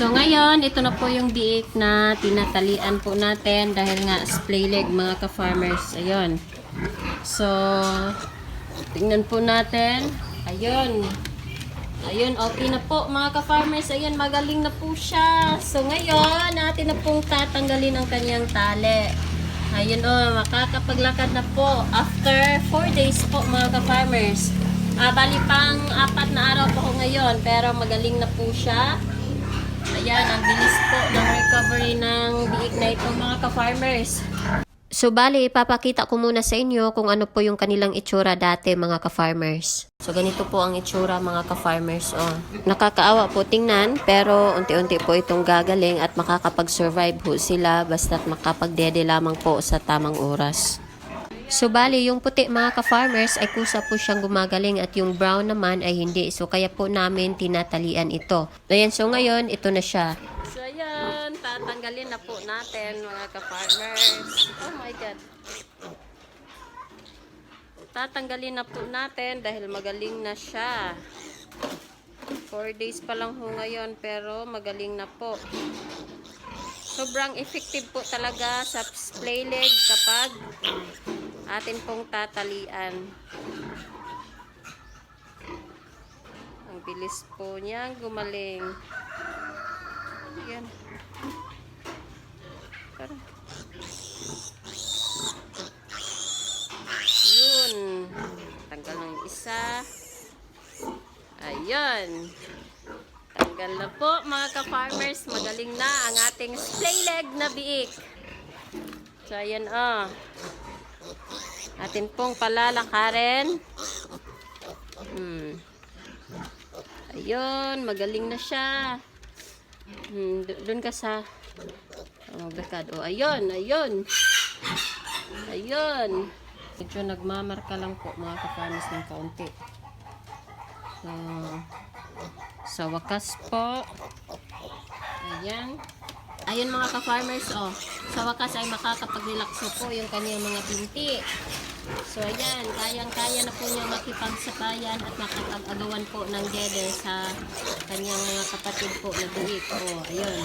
So ngayon, ito na po yung biik na tinatalian po natin dahil nga splay leg mga ka-farmers. Ayun. So, tingnan po natin. Ayun. Ayun, okay na po mga ka-farmers. Ayun, magaling na po siya. So ngayon, natin na pong tatanggalin ang kanyang tali. Ayun o, makakapaglakad na po after 4 days po mga ka-farmers. Ah, bali pang apat na araw po ko ngayon, pero magaling na po siya. Ayan, ang bilis po ng recovery ng biik na ito mga ka-farmers. So bali, ipapakita ko muna sa inyo kung ano po yung kanilang itsura dati mga ka-farmers. So ganito po ang itsura mga ka-farmers. Oh. Nakakaawa po tingnan pero unti-unti po itong gagaling at makakapag-survive po sila basta't makapagdede lamang po sa tamang oras. So bali, yung puti mga ka-farmers ay kusa po siyang gumagaling at yung brown naman ay hindi. So kaya po namin tinatalian ito. Ayan, so ngayon, ito na siya. So ayan, tatanggalin na po natin mga ka-farmers. Oh my God. Tatanggalin na po natin dahil magaling na siya. 4 days pa lang ho ngayon pero magaling na po. Sobrang effective po talaga sa splay leg kapag atin pong tatalian. Ang bilis po niya gumaling. Yan. Tara. Yun. Tanggal ng isa. Ayun. Tanggal na po mga ka-farmers. Magaling na ang ating splay leg na biik. So, ayan oh. Atin pong palalakarin. Hmm. Ayun, magaling na siya. Hmm, do- doon ka sa oh. Oh, ayun, ayun. Ayun. Medyo nagmamarka lang po mga kapanis ng kaunti. So, sa wakas po. Ayan. Ayun mga ka-farmers, oh. Sa wakas ay makakapag-relax na po yung kanyang mga binti. So, ayan. Kayang-kaya na po niya makipagsabayan at makapag-agawan po ng dede sa kanyang mga kapatid po na biik. Oh, ayun.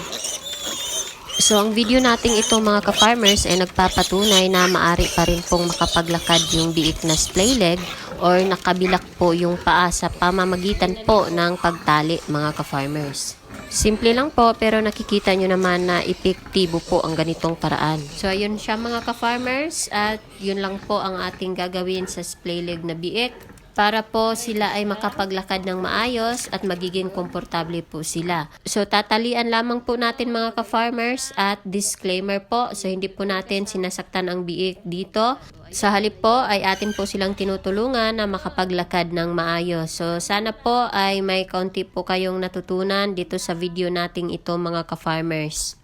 So, ang video nating ito mga ka-farmers ay nagpapatunay na maari pa rin pong makapaglakad yung biik na splay leg or nakabilak po yung paa sa pamamagitan po ng pagtali mga ka-farmers. Simple lang po pero nakikita nyo naman na epektibo po ang ganitong paraan. So ayun siya mga ka-farmers at yun lang po ang ating gagawin sa splay leg na biik para po sila ay makapaglakad ng maayos at magiging komportable po sila. So tatalian lamang po natin mga ka-farmers at disclaimer po, so hindi po natin sinasaktan ang biik dito. Sa halip po ay atin po silang tinutulungan na makapaglakad ng maayos. So sana po ay may kaunti po kayong natutunan dito sa video nating ito mga ka-farmers.